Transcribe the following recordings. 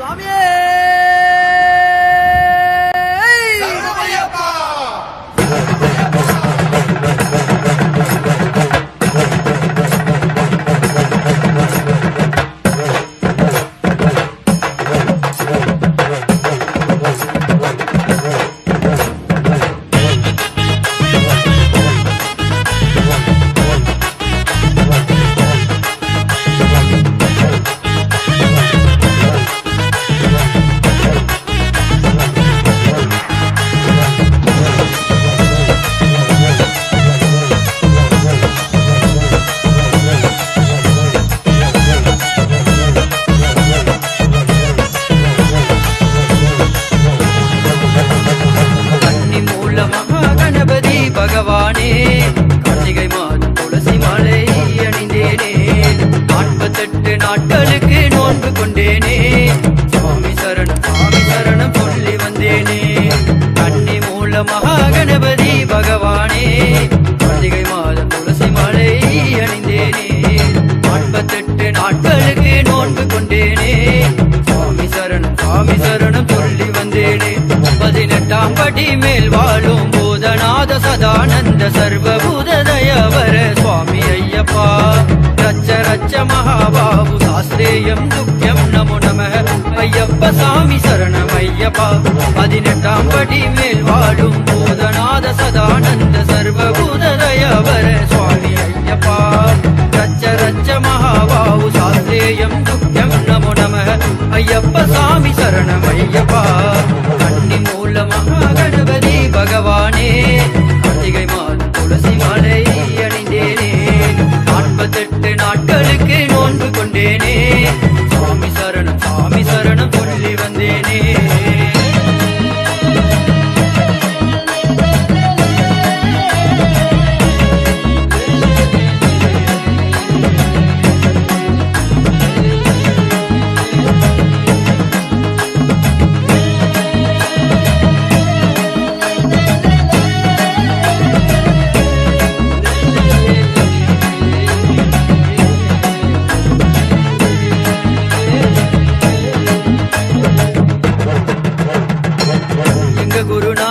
ಸ್ವಾಮಿಯೇ நாட்களுக்கு நோன்பு கொண்டேனே. சுவாமி சரணம் சுவாமி சரணம் சொல்லி வந்தேனே. கண்ணி மூல மகா கணபதி பகவானே. கார்த்திகை மாதம் துளசி மாலை அணிந்தேனே. நாற்பத்தெட்டு நாட்களுக்கு நோன்பு கொண்டேனே. சுவாமி சரணம் சுவாமி சரணம் சொல்லி வந்தேனே. பதினெட்டாம் படி மேல் வாழும் பூதநாத சதானந்த சர்வபூத தயவர சுவாமி ஐயப்பா. ரச்ச மகாபாபு சாஸ்திரேயம் துக்கியம் நமோ நம ஐயப்ப சாமி சரணம் ஐயப்பா பதினெட்டாம் படி மேல் வாழும் போதநாத சதானந்த சர்வபூத தயவர சுவாமி ஐயப்பா ரச்ச ரச்ச மகாபாபு சாஸ்திரேயம் துக்கியம் நமோ நம ஐயப்ப சாமி சரணம் ஐயப்பா గురునా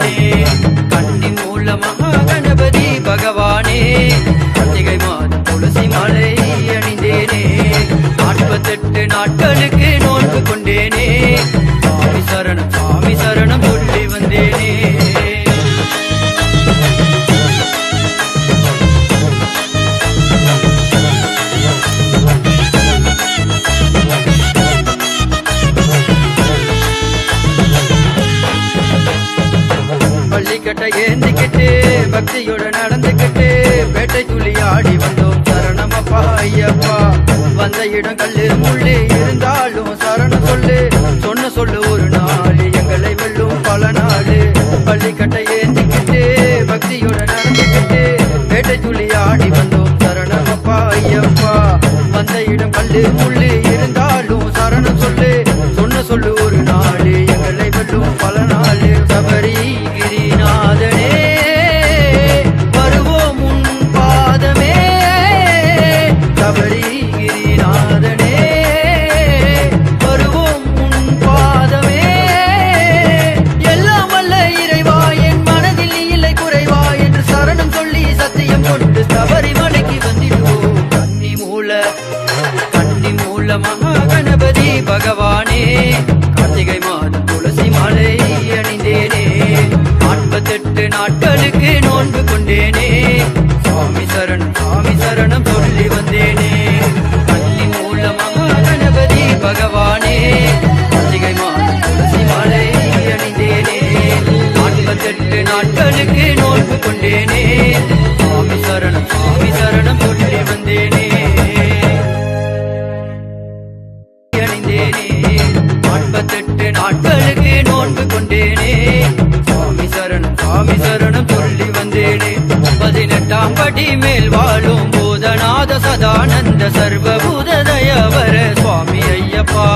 சொல்லி கண்ணின் கன்னி மூல மகா கணபதி பகவானே கார்த்திகை மாதம் துளசி மாலை அணிந்தேனே. நாற்பத்தெட்டு நாட்களுக்கு பக்தியோட நடந்துக்கிட்டு பேட்டை துள்ளி ஆடி வந்தோம். சரணமப்பா ஐயப்பா. வந்த இடம் கல்லு முள்ளு இருந்தாலும் சரணம் சொல்லு. சொன்ன சொல்லு ஒரு நாள் எங்களை வெல்லும் பல நாள். பள்ளிக்கட்டை ஏந்திக்கிட்டு பக்தியோட நடந்துக்கிட்டு பேட்டை துள்ளி ஆடி வந்தோம். சரணமப்பா ஐயப்பா. வந்த இடம் கல்லு முள்ளு கொண்டேனே நாற்பத்தெட்டு நாட்களுக்கு நோன்பு கொண்டேனே. சுவாமி சரணம் சுவாமி சரணம் சொல்லி வந்தேனே. பதினெட்டாம் படி மேல் வாழும் பூதநாத சதானந்த சர்வபூத தயவர சுவாமி ஐயப்பா.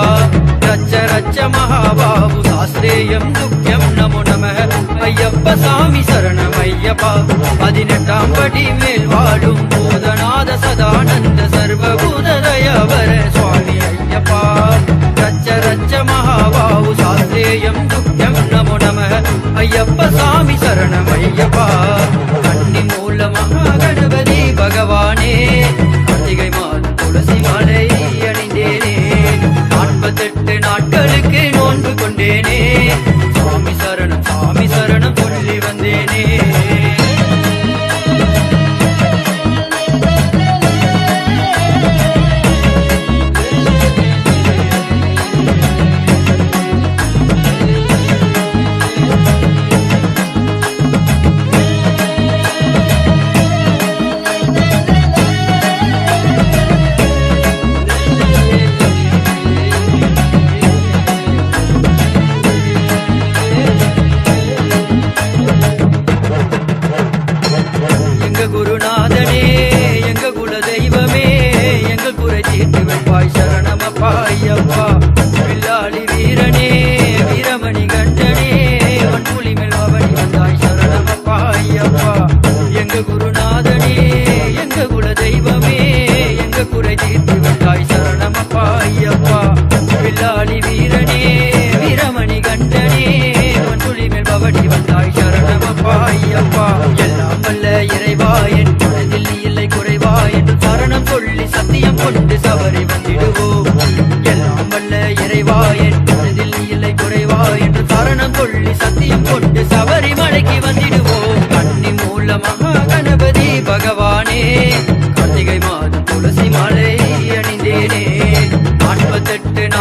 ரச்ச ரச்ச மகாபாபு சாஸ்திரேயம் துக்கியம் நமோ நம ஐயப்ப சாமி சரணம் ஐயப்பா. பதினெட்டாம் படி மேல் வாழும் பூதநாத சதானந்த சர்வபூத தயவர ஐயப்ப சாமி சரணம் ஐயப்பா.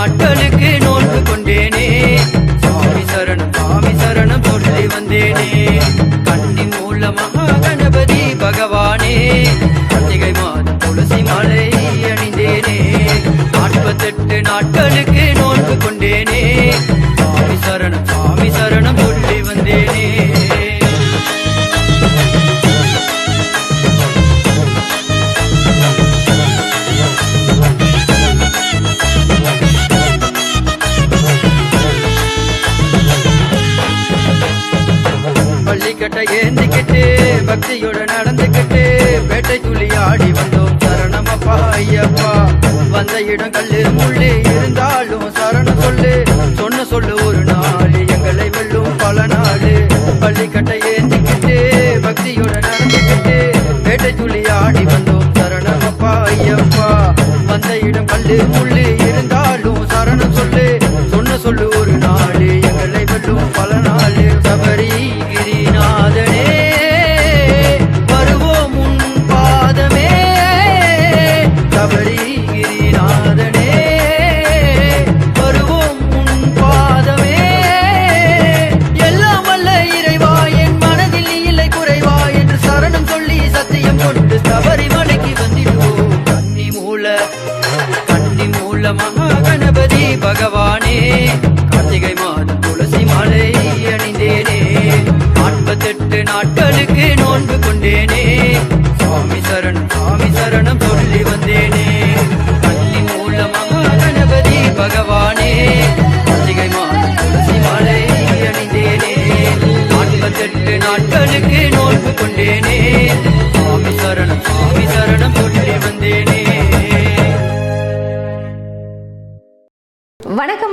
நாட்களுக்கு நோன்பு கொண்டேனே. சுவாமி சரணம் சுவாமி சரணம் சொல்லி வந்தேனே. கண்ணி மூலமாக கணபதி பகவான் பக்தியோட நடந்துக்கிட்டு வேட்டைக்குள்ளி ஆடி வந்தோம். சரணமப்பா ஐயப்பா. வந்த இடம் கல்லு முள்ளி இருந்தாலும் சரணம் சொல்லு. சொன்ன சொல்லு ஒரு நாள் எங்களை வெல்லும் பல நாள். பள்ளிக்கட்டை ஏந்திக்கிட்டு பக்தியோட நடந்து